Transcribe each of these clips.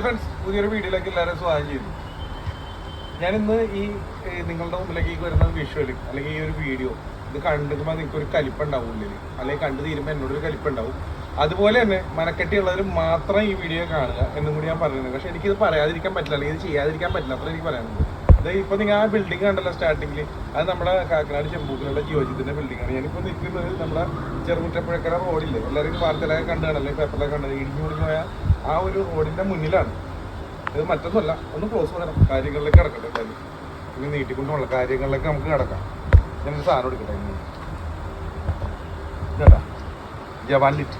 പുതിയൊരു വീഡിയോയിലേക്ക് എല്ലാവരും സ്വാഗതം ചെയ്യുന്നു. ഞാനിന്ന് ഈ നിങ്ങളുടെ മുമ്പിലേക്ക് ഈ വരുന്ന വിഷ്വൽ അല്ലെങ്കിൽ ഈ ഒരു വീഡിയോ ഇത് കണ്ടിരുമ്പോൾ നിങ്ങൾക്ക് ഒരു കലിപ്പുണ്ടാവും ഉള്ളിൽ അല്ലെങ്കിൽ കണ്ടു തീരുമ്പോൾ എന്നോടൊരു കലിപ്പുണ്ടാവും. അതുപോലെ തന്നെ മനക്കെട്ടിയുള്ളവർ മാത്രം ഈ വീഡിയോ കാണുക എന്നും കൂടി ഞാൻ പറയുന്നത് പക്ഷെ എനിക്കിത് പറയാതിരിക്കാൻ പറ്റില്ല അല്ലെങ്കിൽ ഇത് ചെയ്യാതിരിക്കാൻ പറ്റില്ല അത്ര എനിക്ക് പറയാനുണ്ട് ഇപ്പൊ നിങ്ങൾ ആ ബിൽഡിംഗ് കണ്ടല്ലോ സ്റ്റാർട്ടിങ്ങിൽ അത് നമ്മുടെ കാക്കനാട് ചെമ്പൂക്കിലുള്ള ജിയോജിത്തിന്റെ ബിൽഡിംഗ് ആണ്. ഞാനിപ്പോ നിൽക്കുന്നത് നമ്മുടെ ചെറുകുറ്റപ്പുഴക്കര റോഡില്ലേ എല്ലാവരും വാർത്തയിലൊക്കെ കണ്ടു കാണല്ലേ പേപ്പറിലൊക്കെ കണ്ടത്. ഇടിഞ്ഞു മുടിഞ്ഞു പോയ ആ ഒരു റോഡിന്റെ മുന്നിലാണ്. ഇത് മറ്റൊന്നുമല്ല ഒന്ന് ക്ലോസ് പറയണം കാര്യങ്ങളിലേക്ക് കിടക്കട്ടെ എന്തായാലും. ഇനി നീട്ടിക്കൊണ്ടുള്ള കാര്യങ്ങളിലേക്ക് നമുക്ക് കിടക്കാം. ഞാനൊരു സാധനം എടുക്കട്ടെ കേട്ടാ ജവാൻ ലിറ്റ്.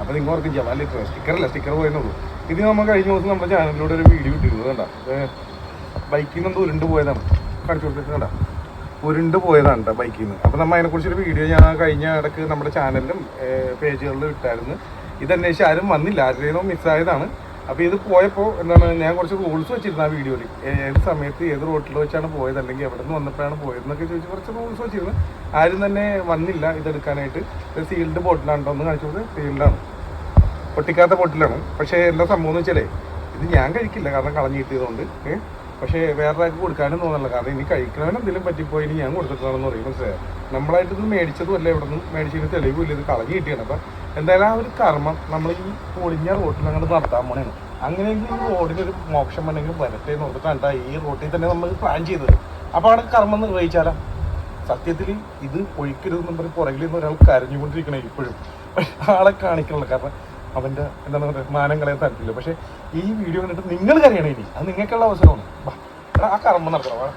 അപ്പോൾ നിങ്ങൾ ഓർക്കും ജവാൻ ലിറ്റർ സ്റ്റിക്കറല്ല? സ്റ്റിക്കർ പോയെന്നുള്ളൂ ഇത് നമ്മൾ കഴിഞ്ഞ ദിവസം നമ്മുടെ ചാനലിലൂടെ ഒരു വീഡിയോ ഇട്ടിരുന്നു. കണ്ട? ബൈക്കിൽ നിന്ന് ഉരുണ്ട് പോയതാണ്. കാണിച്ചു കൊടുത്തിട്ടുണ്ടോ ഉരുണ്ട് പോയതാണ് ബൈക്കിൽ നിന്ന് അപ്പോൾ നമ്മൾ അതിനെക്കുറിച്ചൊരു വീഡിയോ ഞാൻ കഴിഞ്ഞ ഇടയ്ക്ക് നമ്മുടെ ചാനലിലും പേജുകളിലും ഇട്ടായിരുന്നു. ഇതന്വേഷിച്ച് ആരും വന്നില്ല. ആരുടെയും മിസ്സായതാണ് അപ്പോൾ ഇത് പോയപ്പോൾ എന്താണ് ഞാൻ കുറച്ച് റൂൾസ് വെച്ചിരുന്നു ആ വീഡിയോയിൽ ഏത് സമയത്ത് ഏത് റോട്ടിൽ വെച്ചാണ് പോയത് അല്ലെങ്കിൽ എവിടെ നിന്ന് വന്നപ്പോഴാണ് പോയതെന്നൊക്കെ ചോദിച്ച് കുറച്ച് റൂൾസ് വെച്ചിരുന്നു. ആരും തന്നെ വന്നില്ല ഇതെടുക്കാനായിട്ട്. ഒരു സീൽഡ് ബോട്ടിലാണ്ടോ എന്ന് കാണിച്ചു കൊടുത്ത്. സീൽഡാണ് പൊട്ടിക്കാത്ത ബോട്ടിലാണ് പക്ഷേ എന്താ സംഭവം എന്ന് വെച്ചാലേ ഇത് ഞാൻ കഴിക്കില്ല. കാരണം കളഞ്ഞു കിട്ടിയതുകൊണ്ട്. ഏ? പക്ഷേ വേറൊരാൾക്ക് കൊടുക്കാനും തോന്നില്ല കാരണം ഇനി കഴിക്കണവന് എന്തെങ്കിലും പറ്റിപ്പോയി ഇനി ഞാൻ കൊടുത്തിട്ടാണെന്ന് പറയും മനസ്സിലായോ നമ്മളായിട്ട് ഇത് മേടിച്ചതും അല്ല ഇവിടെ നിന്ന് മേടിച്ചതിന് തെളിവില്ല ഇത് കളഞ്ഞു കിട്ടിയാണ്. അപ്പം എന്തായാലും ആ ഒരു കർമ്മം നമ്മൾ ഈ പൊളിഞ്ഞ റോട്ടിൽ അങ്ങോട്ട് നടത്താൻ പോണേണ്. അങ്ങനെയെങ്കിൽ ഈ റോഡിനൊരു മോക്ഷം വേണമെങ്കിൽ വരട്ടെ എന്ന് ഓർത്തിട്ടാണ് ട്ടാ ഈ റോട്ടിൽ തന്നെ നമ്മൾ പ്ലാൻ ചെയ്തത്. അപ്പോൾ അവിടെ കർമ്മം നിർവഹിച്ചാലോ? സത്യത്തിൽ ഇത് ഒഴിക്കരുതെന്നും പറഞ്ഞ് പുറകിൽ നിന്ന് ഒരാൾ കരഞ്ഞുകൊണ്ടിരിക്കണേ ഇപ്പോഴും. പക്ഷെ ആളെ കാണിക്കണല്ലോ. കാരണം അവന്റെ എന്താണ് പറയുക മാനം കളയാൻ താല്പര്യമില്ല പക്ഷേ ഈ വീഡിയോ കണ്ടിട്ട് നിങ്ങൾ കരയണേ ഇനി. അത് നിങ്ങൾക്കുള്ള അവസരമാണ്. ആ കറമ്പ് നടക്കണം.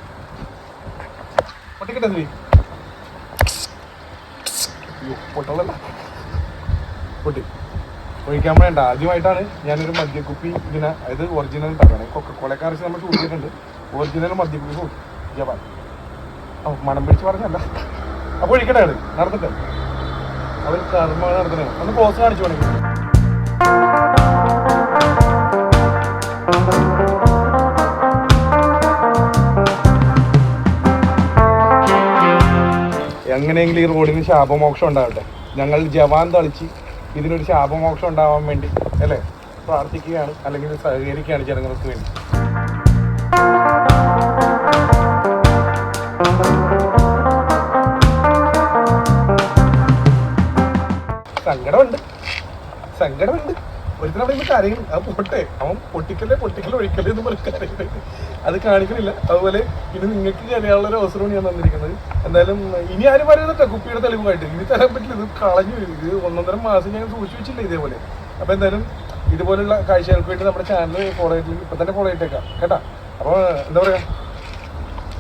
പൊട്ടിക്കട്ടെ നീ പൊട്ടളല്ല പൊട്ടി. ഒഴിക്കാൻ വേണ്ട. ആദ്യമായിട്ടാണ് ഞാനൊരു മദ്യക്കുപ്പി ഇതിനെ അതായത് ഒറിജിനൽ ഉണ്ടാക്കണേ. കൊക്കക്കോളയൊക്കെ അരച്ച് നമ്മൾ ഷൂട്ട് ചെയ്തിട്ടുണ്ട്. ഒറിജിനൽ മദ്യക്കുപ്പി പോയി ജപാൻ ഓ മണം പിടിച്ച് പറഞ്ഞല്ല. അപ്പോൾ ഒഴിക്കട്ടെ നടന്നിട്ട്. അവർ കർമ്മ നടത്തണേ ഒന്ന് ക്ലോസ് കാണിച്ചു വേണമെങ്കിൽ എങ്ങനെയെങ്കിലും ഈ റോഡിന് ശാപമോക്ഷം ഉണ്ടാവട്ടെ. ഞങ്ങൾ ജവാൻ തളിച്ച് ഇതിനൊരു ശാപമോക്ഷം ഉണ്ടാവാൻ വേണ്ടി അല്ലേ? പ്രാർത്ഥിക്കുകയാണ് അല്ലെങ്കിൽ സഹകരിക്കുകയാണ് ജനങ്ങൾക്ക് വേണ്ടി. സങ്കടമുണ്ട്. സങ്കടമുണ്ട്. ഒരുത്തരം അവിടെ കരയും. അത് പൊട്ടെ. അവൻ പൊട്ടിക്കല്ലേ പൊട്ടിക്കൽ ഒഴിക്കല്ലേ എന്ന് കരയുന്നത്. അത് കാണിക്കണില്ല. അതുപോലെ ഇനി നിങ്ങൾക്ക് കരയാനുള്ള ഒരു അവസരമാണ് ഞാൻ തന്നിരിക്കുന്നത്. എന്തായാലും ഇനി ആരും പറയുന്നില്ല കുപ്പിയുടെ തെളിവുമായിട്ട്. ഇനി തരാൻ പറ്റില്ല. ഇത് കളഞ്ഞു. ഇത് ഒന്നൊന്നര മാസം ഞാൻ സൂക്ഷിച്ചു വെച്ചില്ല ഇതേപോലെ. അപ്പോൾ എന്തായാലും ഇതുപോലുള്ള കാഴ്ചകൾക്ക് വേണ്ടി നമ്മുടെ ചാനൽ ഫോളോ ആയിട്ട് ഇപ്പൊ തന്നെ ഫോളോ ആയിട്ടേക്കാം കേട്ടോ? അപ്പോൾ എന്താ പറയാ?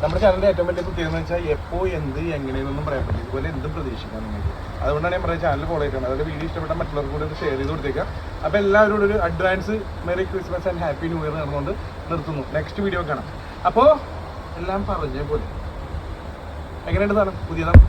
നമ്മുടെ ചാനലിന്റെ ഏറ്റവും വലിയ പ്രത്യേകത വെച്ചാൽ എപ്പോ എന്ത് എങ്ങനെയെന്നൊന്നും പറയാൻ പറ്റില്ല ഇതുപോലെ എന്ത് പ്രതീക്ഷിക്കാം നിങ്ങൾക്ക്. അതുകൊണ്ടാണ് ഞാൻ പറയുന്നത് ചാനൽ ഫോളോ ചെയ്തിട്ടുണ്ട് അതായത് വീഡിയോ ഇഷ്ടപ്പെട്ട മറ്റുള്ളവർക്ക് കൂടി ഷെയർ ചെയ്ത് കൊടുത്തേക്കാം. അപ്പോൾ എല്ലാവരോടും ഒരു advance merry Christmas and happy new year നടന്നുകൊണ്ട് നിർത്തുന്നു. നെക്സ്റ്റ് വീഡിയോ കാണാം അപ്പോൾ എല്ലാം പറഞ്ഞ പോലെ. എങ്ങനെയുണ്ട് സാധനം? പുതിയതാണ്